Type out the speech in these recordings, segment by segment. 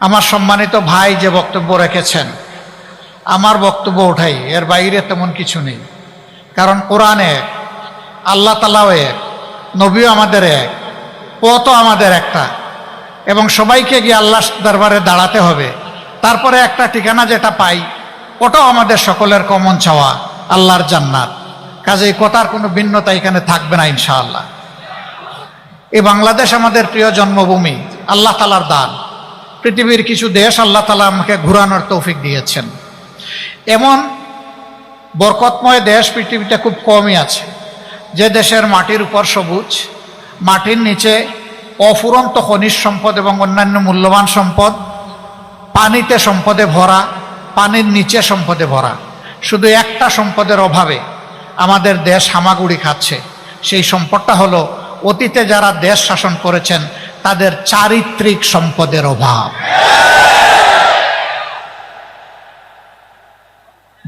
আমার সম্মানিত ভাই যে বক্তব্য রেখেছেন, আমার বক্তব্য ওঠাই, এর বাইরে তেমন কিছু নেই। কারণ কোরআন এক আল্লাহ তালাও এক, নবীও আমাদের এক, পথও আমাদের একটা, এবং সবাইকে গিয়ে আল্লাহ দরবারে দাঁড়াতে হবে। তারপরে একটা ঠিকানা যেটা পাই, ওটাও আমাদের সকলের কমন চাওয়া, আল্লাহর জান্নাত। কাজে এই কথার কোনো ভিন্নতা এখানে থাকবে না, ইনশাআল্লাহ। এই বাংলাদেশ আমাদের প্রিয় জন্মভূমি, আল্লাহ তালার দান। পৃথিবীর কিছু দেশ আল্লাহ তালা আমাকে ঘুরানোর তৌফিক দিয়েছেন। এমন বরকতময় দেশ পৃথিবীতে খুব কমই আছে। যে দেশের মাটির উপর সবুজ, মাটির নিচে অফুরন্ত খনিজ সম্পদ এবং অন্যান্য মূল্যবান সম্পদ, পানিতে সম্পদে ভরা, পানির নিচে সম্পদে ভরা। শুধু একটা সম্পদের অভাবে আমাদের দেশ হামাগুড়ি খাচ্ছে। সেই সম্পদটা হলো অতীতে যারা দেশ শাসন করেছেন তাদের চারিত্রিক সম্পদের অভাব।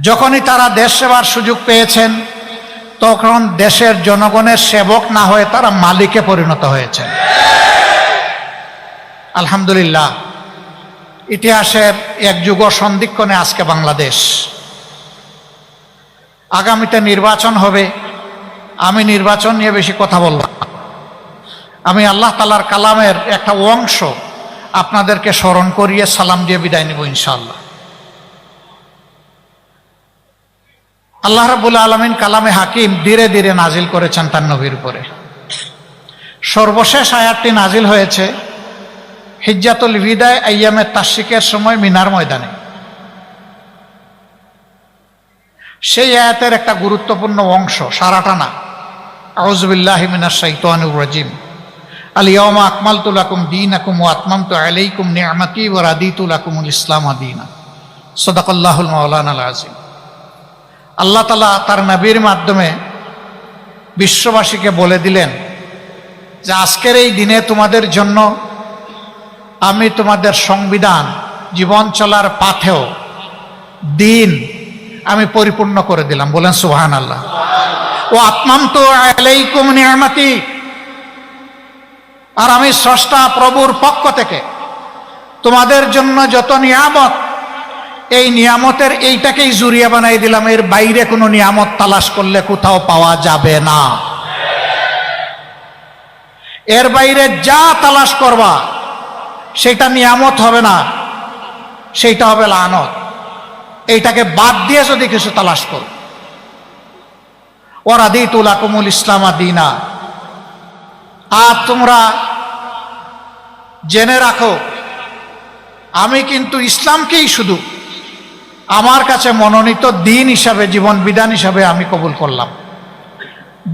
যখনই তারা দেশ সেবার সুযোগ পেয়েছেন, তখন দেশের জনগণের সেবক না হয়ে তারা মালিকে পরিণত হয়েছেন। আলহামদুলিল্লাহ, ইতিহাসের এক যুগ সন্ধিক্ষণে আজকে বাংলাদেশ। আগামীতে নির্বাচন হবে, আমি নির্বাচন নিয়ে বেশি কথা বলব না। আমি আল্লাহ তালার কালামের একটা অংশ আপনাদেরকে স্মরণ করিয়ে সালাম দিয়ে বিদায় নিব ইনশাল্লাহ আল্লাহ রাবুল আলমিন কালামে হাকিম ধীরে ধীরে নাজিল করেছেন তার নবীর উপরে। সর্বশেষ আয়াতটি নাজিল হয়েছে হিজ্জাতুল বিদায় আয়ামের তাসিকের সময় মিনার ময়দানে। সেই আয়াতের একটা গুরুত্বপূর্ণ অংশ সারাটা না। আউজবিল্লাহ মিনার শাইতানুর রাজিম। আলিয়ামা আকমাল তুলাকুম দিন আকুম ও আতমাম তো আলাইকুম নিয়ামাতি ও রাদিতুল আকুমুল ইসলাম আদিনা সদাকল্লাহুল মৌলান আল আজিম আল্লাহ তালা তার নবীর মাধ্যমে বিশ্ববাসীকে বলে দিলেন যে আজকের এই দিনে তোমাদের জন্য আমি তোমাদের সংবিধান, জীবন চলার পাথেও দিন আমি পরিপূর্ণ করে দিলাম। বলেন সুহান আল্লাহ ও আত্মাম তো আলাইকুম নিয়ামাতি আর আমি স্রষ্টা প্রভুর পক্ষ থেকে তোমাদের জন্য যত নিয়ামত, এই নিয়ামতের এইটাকেই জুরিয়া বানাই দিলাম। এর বাইরে কোনো নিয়ামত তালাশ করলে কোথাও পাওয়া যাবে না। এর বাইরে যা তালাশ করবা, সেটা নিয়ামত হবে না সেইটা হবে লানত। এইটাকে বাদ দিয়ে যদি কিছু তালাশ কর। ওরা তুলা কুমুল ইসলামা দিনা। আর তোমরা জেনে রাখো, আমি কিন্তু ইসলামকেই শুধু আমার কাছে মনোনীত দিন হিসাবে, জীবন বিধান হিসাবে আমি কবুল করলাম।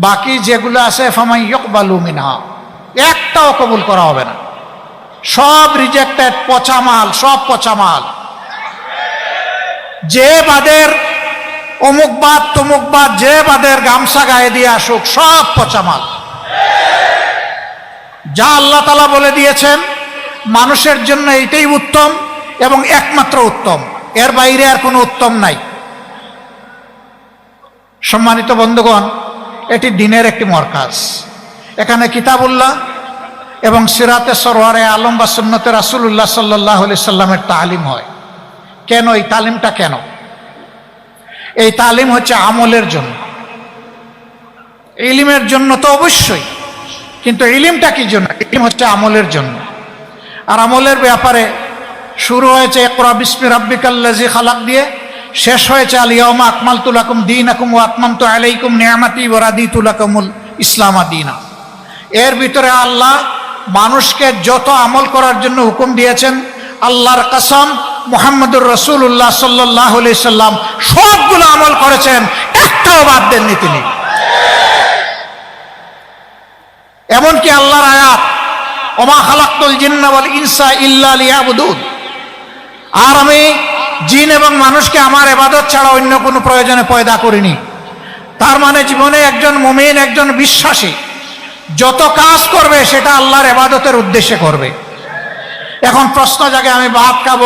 বাকি যেগুলো আছে ফামাই ইকবালু মিনহা, একটাও কবুল করা হবে না। সব রিজেক্টেড পচা মাল সব পচা মাল যে বাদের অমুক বাদ, তমুক বাদ, যে বাদের গামছা গায়ে দিয়ে আসুক, সব পচা মাল যা আল্লাহ তালা বলে দিয়েছেন, মানুষের জন্য এটাই উত্তম এবং একমাত্র উত্তম। এর বাইরে আর কোনো উত্তম নাই। সম্মানিত বন্ধুগণ, এটি দিনের একটি মরকাজ। এখানে কিতাবুল্লাহ এবং সিরাতে সরোয়ারে আলম বা সুন্নতে রাসুল্লাহ সাল্লাহ আলি সাল্লামের তালিম হয়। কেন, এই তালিমটা কেন? এই তালিম হচ্ছে আমলের জন্য। ইলিমের জন্য তো অবশ্যই। কিন্তু ইলিমটা কি জন্য? ইলিম হচ্ছে আমলের জন্য। আর আমলের ব্যাপারে শুরু হয়েছে একরা বিসমি রাব্বিকাল্লাজি খালাক দিয়ে। শেষ হয়েছে আলিয়ামা আকমাল তুলাকুম দিন আকুম ও আত্মাম তো আলাইকুম নিয়ামাতি ওরাদি তুলাকুমুল ইসলামা দিনা। এর ভিতরে আল্লাহ মানুষকে যত আমল করার জন্য হুকুম দিয়েছেন, আল্লাহর কাসাম মোহাম্মদুর রসুল্লাহ সাল্লাহ সাল্লাম সবগুলো আমল করেছেন, একটাও বাদ দেননি তিনি এমনকি আল্লাহর আয়াত ওমা খালাক্তুল জিন্নাওয়াল ইনসা ইল্লা লিয়াবুদুন। আর আমি জিন এবং মানুষকে আমার এবাদত ছাড়া অন্য কোনো প্রয়োজনে পয়দা করিনি। তার মানে জীবনে একজন মুমিন, একজন বিশ্বাসী, যত কাজ করবে সেটা আল্লাহর এবাদতের উদ্দেশ্যে করবে। এখন প্রশ্ন জাগে, আমি ভাত খাব,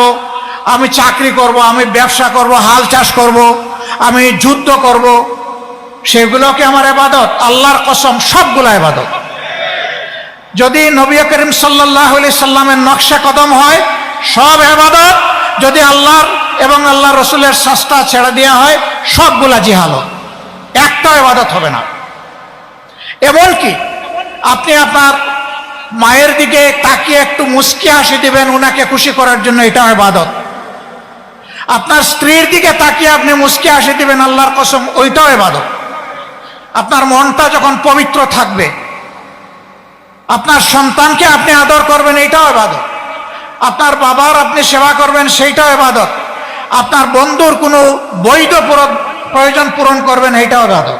আমি চাকরি করব, আমি ব্যবসা করব, হাল চাষ করব, আমি যুদ্ধ করব, সেগুলো কি আমার এবাদত? আল্লাহর কসম সবগুলো এবাদত। যদি নবী করিম সাল্লাহ সাল্লামের নকশা কদম হয়, সব এবাদত যদি আল্লাহর এবং আল্লাহ রসুলের সস্তা ছেড়ে দেওয়া হয়, সবগুলা জিহালত একটা এবাদত হবে না। এমনকি আপনি আপনার মায়ের দিকে তাকিয়ে একটু মুস্কি হাসি দিবেন ওনাকে খুশি করার জন্য এটা ইবাদত। আপনার স্ত্রীর দিকে তাকিয়ে আপনি মুস্কি হাসি দিবেন, আল্লাহর কসম, ওইটাও ইবাদত। আপনার মনটা যখন পবিত্র থাকবে আপনার সন্তানকে আপনি আদর করবেন এইটাও ইবাদত। আপনার বাবার আপনি সেবা করবেন, সেইটাও এবাদত আপনার বন্ধুর কোনো বৈধ প্রয়োজন পূরণ করবেন এইটাও ইবাদত।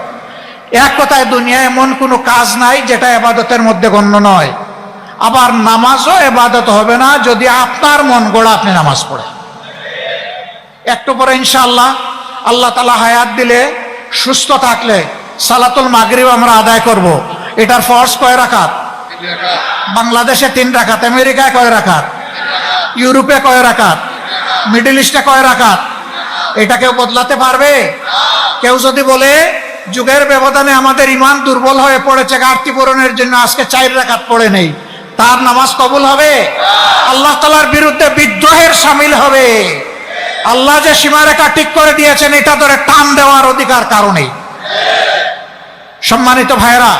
এক কথায় দুনিয়ায় এমন কোনো কাজ নাই যেটা এবাদতের মধ্যে গণ্য নয়। আবার নামাজও এবাদত হবে না যদি আপনার মন গড়া আপনি নামাজ পড়েন। একটু পরে ইনশাআল্লাহ আল্লাহ তালা হায়াত দিলে, সুস্থ থাকলে সালাতুল মাগরিব আমরা আদায় করব। এটার ফর্স কয় রাখাত বাংলাদেশে তিন রাখাত, আমেরিকায় কয় রাখাত, ইউরোপে কয় রাখাত, মিডল ইস্টে কয় রাখাত? এটা কেউ বদলাতে পারবে? কেউ যদি বলে, যুগের ব্যবধানে আমাদের ইমান দুর্বল হয়ে পড়েছে, ঘাটতি পূরণের জন্য আজকে চার রাখাত পড়ে নেই। তার নামাজ কবুল হবে? আল্লাহ তালার বিরুদ্ধে বিদ্রোহের সামিল হবে। আল্লাহ যে সীমারেখা ঠিক করে দিয়েছেন, এটা ধরে টান দেওয়ার অধিকার কারণেই সম্মানিত ভাইরা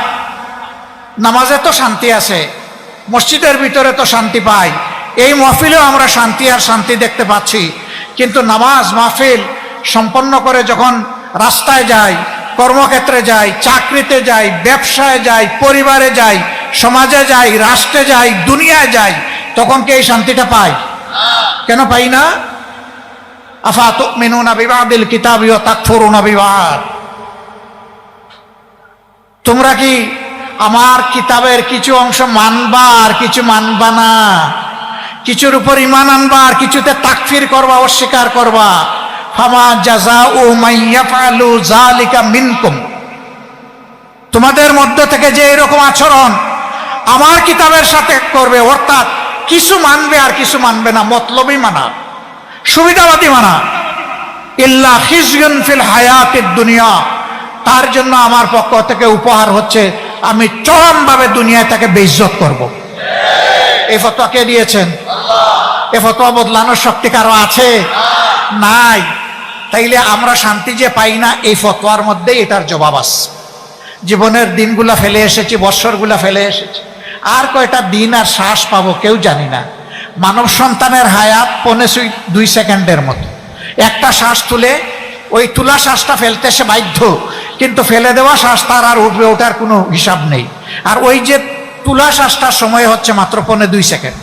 নামাজে তো শান্তি আছে, মসজিদের ভিতরে তো শান্তি পাই। এই মহফিলেও আমরা শান্তি আর শান্তি দেখতে পাচ্ছি। কিন্তু নামাজ, মাহফিল সম্পন্ন করে যখন রাস্তায় যাই, কর্মক্ষেত্রে যাই, চাকরিতে যাই, ব্যবসায় যাই, পরিবারে যাই, সমাজে যাই, রাষ্ট্রে যাই, দুনিয়ায় যাই, তখন কি এই শান্তিটা পাই? কেন পাই না? আফা তুমিনুনা বিবাদিল কিতাবিও তাকফুরুনা বিবাদ। তোমরা কি আমার কিতাবের কিছু অংশ মানবা আর কিছু মানবা না। কিছুর উপর ইমান আনবা আর কিছুতে তাকফির করবা, অস্বীকার করবা। ফামা জাজা ও মাইয়া ফালু জালিকা মিনকুম। তোমাদের মধ্য থেকে যে এরকম আচরণ আমার কিতাবের সাথে করবে, অর্থাৎ কিছু মানবে আর কিছু মানবে না, মতলবই মানা। সুবিধাবাদী মানা। ইল্লা ফিল হায়াতের দুনিয়া। তার জন্য আমার পক্ষ থেকে উপহার হচ্ছে আমি চরমভাবে দুনিয়ায় তাকে বেইজ্জত করব। এই ফতোয়া কে দিয়েছেন? এ ফতোয়া বদলানোর শক্তি কারও আছে? নাই। তাইলে আমরা শান্তি যে পাই না এই ফতোয়ার মধ্যেই এটার জবাব আছে। জীবনের দিনগুলা ফেলে এসেছি বৎসরগুলা ফেলে এসেছি। আর কয়টা দিন আর শ্বাস পাবো কেউ জানি না। মানব সন্তানের হায়াত পনে দুই সেকেন্ডের মতো। একটা শ্বাস তুলে ওই তুলা শ্বাসটা ফেলতে সে বাধ্য। কিন্তু ফেলে দেওয়া শ্বাস তার আর উঠবে ওঠার কোনো হিসাব নেই। আর ওই যে তুলা শ্বাসটার সময় হচ্ছে মাত্র পনে দুই সেকেন্ড।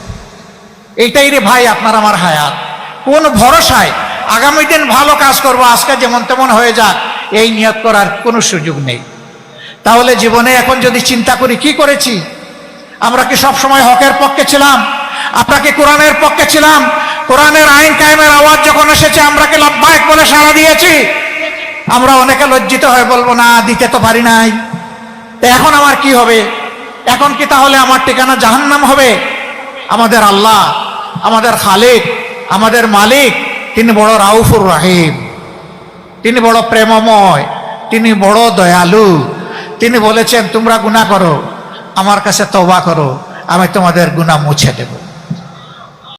এইটাই রে ভাই আপনার আমার হায়াত। কোন ভরসায় আগামী দিন ভালো কাজ করব, আজকে যেমন তেমন হয়ে যাক, এই নিয়ত করার কোনো সুযোগ নেই। তাহলে জীবনে এখন যদি চিন্তা করি, কি করেছি? আমরা কি সব সময় হকের পক্ষে ছিলাম? আমরা কি কোরআনের পক্ষে ছিলাম? কোরআনের আইন কায়েমের আওয়াজ যখন এসেছে, আমরা কি লব্বায়ক বলে সাড়া দিয়েছি? আমরা অনেকে লজ্জিত হয়ে বলব, না, দিতে তো পারি নাই। এখন আমার কি হবে? এখন কি তাহলে আমার ঠিকানা জাহান্নাম হবে? আমাদের আল্লাহ, আমাদের খালিক আমাদের মালিক, তিনি বড় রাউফুর রাহিম। তিনি বড় প্রেমময়, তিনি বড় দয়ালু। তিনি বলেছেন, তোমরা গুনাহ করো, আমার কাছে তবা করো, আমি তোমাদের গুনাহ মুছে দেব।